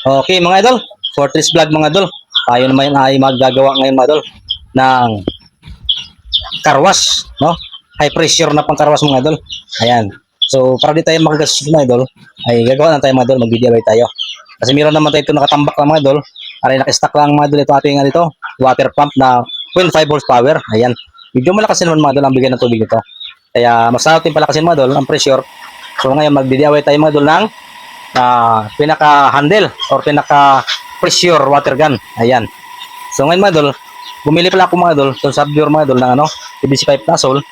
Okay mga idol, Fortress Vlog mga idol. Tayo naman ay maggagawa ngayon mga idol ng karwas, no? High pressure na pang karwas mga idol. Ayan. So, para di tayo magagastos mga idol, ay gagawa na tayo mga idol, mag-DIY tayo. Kasi meron naman tayo ito nakatambak lang mga idol. Aray, nakastock lang mga idol ito ating ano ito, water pump na 0.5 horsepower. Ayan. Medyo malakas naman mga idol ang bigay ng tubig ito. Kaya mas natin palakasin mga idol ang pressure. So ngayon mag-DIY tayo mga idol ng ah, pinaka-handle or pinaka-pressure water gun. Ayan. So ngayon mga idol, bumili pala ako mga idol, itong subdure mga idol ng ano, PVC pipe nozzle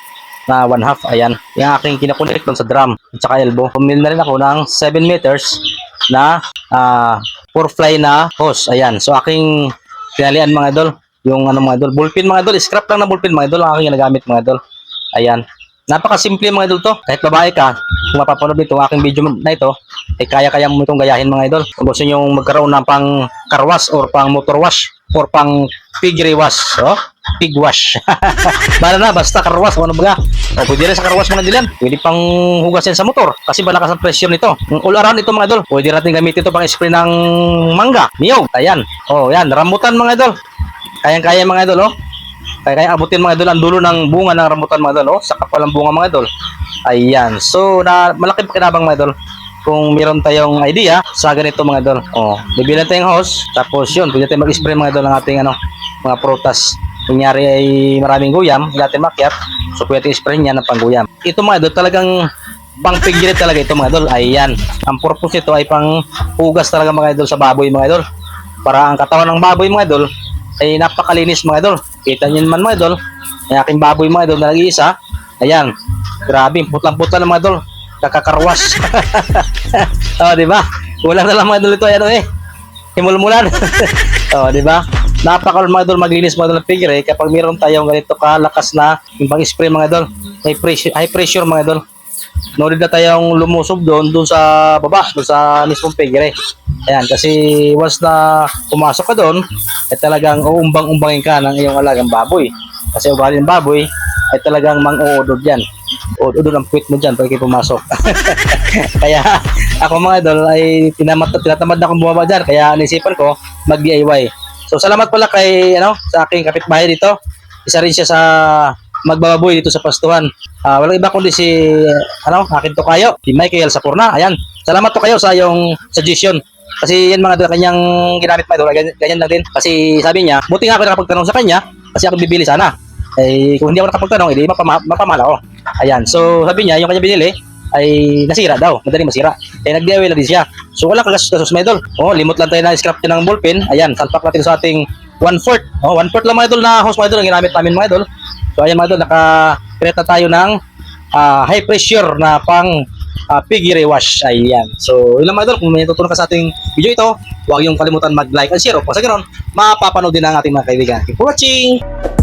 na one half. Ayan. Yung aking kinakonect doon sa drum at saka elbow. Bumili na rin ako ng 7 meters na ah, four fly na hose. Ayan. So aking pinalian mga idol, yung ano mga idol, bullpen mga idol, scrap lang na bullpen mga idol ang aking ginagamit mga idol. Ayan. Napakasimple mga idol to. Kahit babae ka, kung mapapanood nito aking video na ito, ay kaya-kaya mo itong gayahin mga idol. Kung gusto nyo magkaroon ng pang car wash or pang motor wash or pang piggery wash. Oh, pig wash. Bala na, basta car wash. Ano ba O, pwede rin sa car wash mga dilan. Pwede pang hugasin sa motor. Kasi malakas ang pressure nito. All around ito mga idol. Pwede natin gamitin ito pang spray ng mangga, niyog. Ayan. Oh, yan. Rambutan mga idol. Kayang-kaya mga idol, oh. Kaya kaya abutin mga idol ang dulo ng bunga ng rambutan mga idol, oh. Sa kapal ng bunga mga idol. Ayan. So, na malaking pakinabang mga idol. Kung meron tayong idea sa ganito mga idol. Oh, bibilan tayong hose. Tapos yun, pwede tayong mag-spray mga idol ng ating ano, mga prutas. Kunyari ay maraming guyam, natin makyat. So, pwede tayong spray niya ng pangguyam. Ito mga idol, talagang pang piggirit talaga ito mga idol. Ayan. Ang purpose ito ay pang hugas talaga mga idol sa baboy mga idol. Para ang katawan ng baboy mga idol ay napakalinis mga idol. Kita niyo naman mga idol, ang aking baboy mga idol na nag-iisa. Ayan, grabe, putlang-putla ng mga idol. Kakakarwas. oh, di ba? Kulang na lang mga idol ito, ano eh. Himulmulan. oh, di ba? Napaka mga idol maglinis mga idol ng pigre kapag meron tayong ganito kalakas na yung pang-spray mga idol. High pressure, high pressure mga idol. No need na tayong lumusob doon doon sa baba, doon sa mismong pigre. Ayan, kasi once na pumasok ka doon, ay talagang uumbang-umbangin ka ng iyong alagang baboy. Kasi ugali ng baboy ay talagang mang-uudod yan. Uudod ang puwit mo dyan pag pumasok. kaya ako mga idol ay tinamat, tinatamad na akong bumaba dyan. Kaya naisipan ko mag-DIY. So salamat pala kay ano sa aking kapitbahay dito. Isa rin siya sa magbababoy dito sa pastuhan. Ah, walang iba kundi si ano, akin to kayo, si Michael Sapurna. Ayan. Salamat to kayo sa yung suggestion. Kasi yan mga kanyang ginamit mga idol, ganyan, ganyan lang din. Kasi sabi niya, buti nga ako nakapagtanong sa kanya, kasi ako bibili sana. Eh, kung hindi ako nakapagtanong, edi mapama, mapamahal ako. Ayan, so sabi niya, yung kanya binili, ay nasira daw, madaling masira. Eh, nag-DIY lang din siya. So, wala kagastos mga idol. Oh, limot lang tayo na scrap ng ballpen. Ayan, salpak natin sa ating 1/4. Oh, 1/4 lang mga idol na hose mga idol ang ginamit namin mga idol. So, ayan mga idol, naka-create na tayo ng ah, high pressure na pang uh, piggery wash. Ayan. So, yun lang mga idol. Kung may tutulong ka sa ating video ito, huwag yung kalimutan mag-like and share. Kung sa ganoon, mapapanood din ang ating mga kaibigan. Thank you for watching!